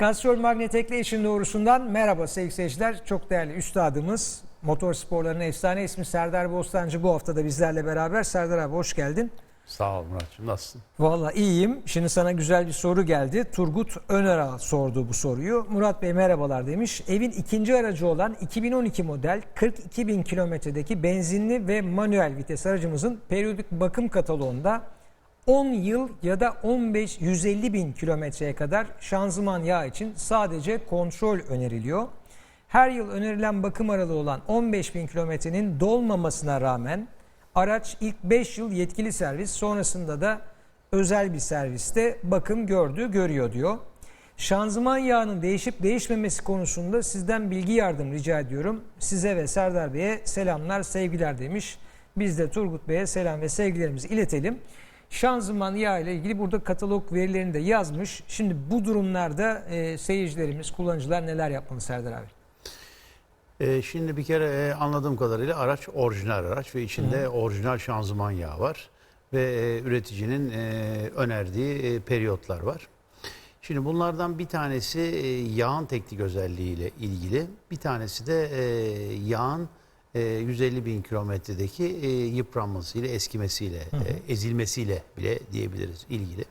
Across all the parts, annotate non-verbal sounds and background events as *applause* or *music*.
Kastrol Magnetek'le işin doğrusundan merhaba sevgili seyirciler. Çok değerli üstadımız, motor sporlarının efsane ismi Serdar Bostancı bu hafta da bizlerle beraber. Serdar abi hoş geldin. Sağ ol Muratçım nasılsın? Valla iyiyim. Şimdi sana güzel bir soru geldi. Turgut Öner'a sordu bu soruyu. Murat Bey merhabalar demiş. Evin ikinci aracı olan 2012 model 42 bin kilometredeki benzinli ve manuel vites aracımızın periyodik bakım kataloğunda 10 yıl ya da 15 150 bin kilometreye kadar şanzıman yağı için sadece kontrol öneriliyor. Her yıl önerilen bakım aralığı olan 15 bin kilometrenin dolmamasına rağmen araç ilk 5 yıl yetkili servis sonrasında da özel bir serviste bakım gördü, görüyor diyor. Şanzıman yağının değişip değişmemesi konusunda sizden bilgi yardım rica ediyorum. Size ve Serdar Bey'e selamlar, sevgiler demiş. Biz de Turgut Bey'e selam ve sevgilerimizi iletelim. Şanzıman yağı ile ilgili burada katalog verilerini de yazmış. Şimdi bu durumlarda e, seyircilerimiz, kullanıcılar neler yapmalı Serdar abi? Ee, şimdi bir kere e, anladığım kadarıyla araç orijinal araç ve içinde orijinal şanzıman yağı var. Ve e, üreticinin e, önerdiği e, periyotlar var. Şimdi bunlardan bir tanesi e, yağın teknik özelliğiyle ilgili. Bir tanesi de e, yağın e, 150 bin kilometredeki e, yıpranmasıyla, eskimesiyle, e, ezilmesiyle bile diyebiliriz ilgili.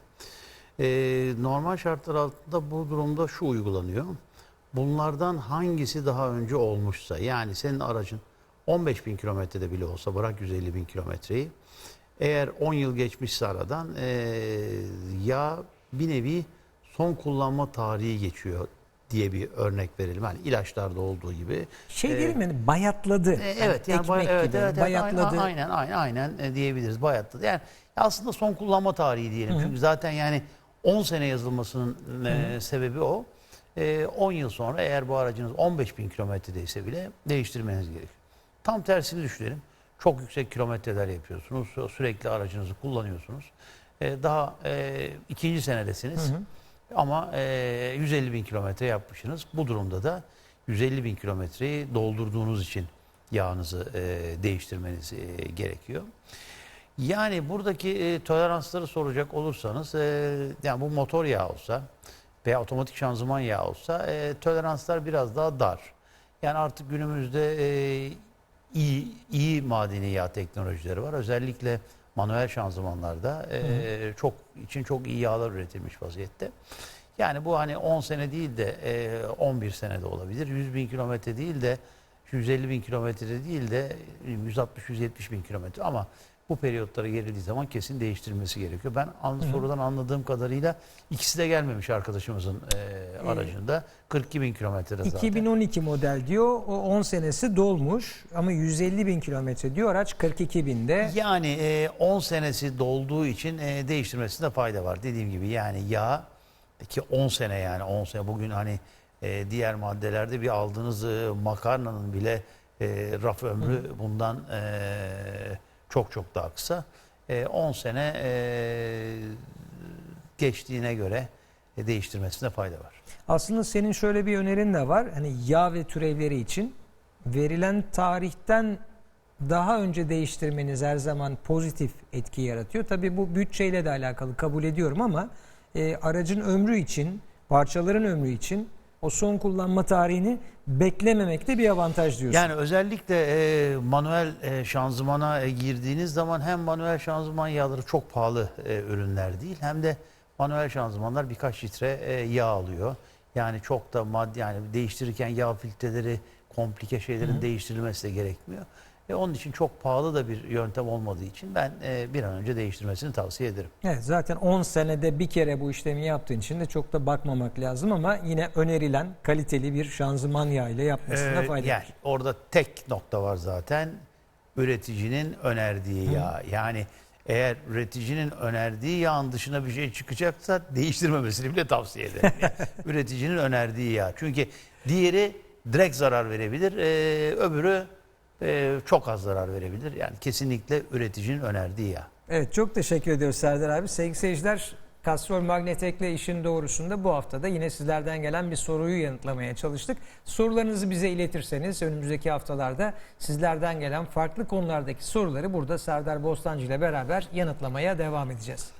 E, normal şartlar altında bu durumda şu uygulanıyor. Bunlardan hangisi daha önce olmuşsa yani senin aracın 15 bin kilometrede bile olsa bırak 150 bin kilometreyi eğer 10 yıl geçmişse aradan e, ya bir nevi son kullanma tarihi geçiyor diye bir örnek verelim. Yani ilaçlarda olduğu gibi. Şey Ee, diyelim mi? hani bayatladı. E, Evet, yani yani bay- evet, gibi evet, evet, bayatladı. Aynen, aynen, aynen e, diyebiliriz. Bayatladı. Yani aslında son kullanma tarihi diyelim. Çünkü zaten yani 10 sene yazılmasının e, sebebi o. E, 10 yıl sonra eğer bu aracınız 15 bin kilometredeyse bile değiştirmeniz gerekiyor. Tam tersini düşünelim. Çok yüksek kilometreler yapıyorsunuz. sü- Sürekli aracınızı kullanıyorsunuz. E, daha e, ikinci senedesiniz. Ama e, 150 bin kilometre yapmışsınız. Bu durumda da 150 bin kilometreyi doldurduğunuz için yağınızı e, değiştirmeniz e, gerekiyor. Yani buradaki e, toleransları soracak olursanız e, yani bu motor yağı olsa veya otomatik şanzıman yağı olsa e, toleranslar biraz daha dar. Yani artık günümüzde e, iyi iyi madeni yağ teknolojileri var. Özellikle manuel şanzımanlarda e, çok için çok iyi yağlar üretilmiş vaziyette. Yani bu hani 10 sene değil de e, 11 sene de olabilir. 100 bin kilometre değil de 150 bin kilometre değil de 160-170 bin kilometre ama bu periyotlara gerildiği zaman kesin değiştirilmesi gerekiyor. Ben an, sorudan anladığım kadarıyla ikisi de gelmemiş arkadaşımızın e, aracında. 42 bin kilometrede zaten. 2012 model diyor. O 10 senesi dolmuş ama 150 bin kilometre diyor. Araç 42 binde. Yani e, 10 senesi dolduğu için e, değiştirmesinde fayda var. Dediğim gibi yani yağ ki 10 sene yani 10 sene bugün hani e, diğer maddelerde bir aldığınız e, makarnanın bile e, raf ömrü bundan e, çok çok daha kısa. E, 10 sene e, geçtiğine göre e, değiştirmesinde fayda var. Aslında senin şöyle bir önerin de var. Hani yağ ve türevleri için verilen tarihten daha önce değiştirmeniz her zaman pozitif etki yaratıyor. Tabii bu bütçeyle de alakalı kabul ediyorum ama e, aracın ömrü için, parçaların ömrü için o son kullanma tarihini beklememek de bir avantaj diyorsun. Yani özellikle e, manuel e, şanzımana e, girdiğiniz zaman hem manuel şanzıman yağları çok pahalı e, ürünler değil hem de manuel şanzımanlar birkaç litre e, yağ alıyor. Yani çok da maddi yani değiştirirken yağ filtreleri komplike şeylerin değiştirilmesi de gerekmiyor. E, onun için çok pahalı da bir yöntem olmadığı için ben e, bir an önce değiştirmesini tavsiye ederim. Evet zaten 10 senede bir kere bu işlemi yaptığın için de çok da bakmamak lazım ama yine önerilen kaliteli bir şanzıman yağı ile yapmasına Ee, fayda yani var. orada tek nokta var zaten. Üreticinin önerdiği yağ. Yani eğer üreticinin önerdiği yağın dışına bir şey çıkacaksa değiştirmemesini bile tavsiye ederim. *laughs* Yani üreticinin önerdiği yağ. Çünkü diğeri direkt zarar verebilir. ee, öbürü ee, çok az zarar verebilir. Yani kesinlikle üreticinin önerdiği yağ. Evet çok teşekkür ediyoruz Serdar abi. Sevgili seyirciler Kastrol Magnetek'le işin doğrusunda bu haftada yine sizlerden gelen bir soruyu yanıtlamaya çalıştık. Sorularınızı bize iletirseniz önümüzdeki haftalarda sizlerden gelen farklı konulardaki soruları burada Serdar Bostancı ile beraber yanıtlamaya devam edeceğiz.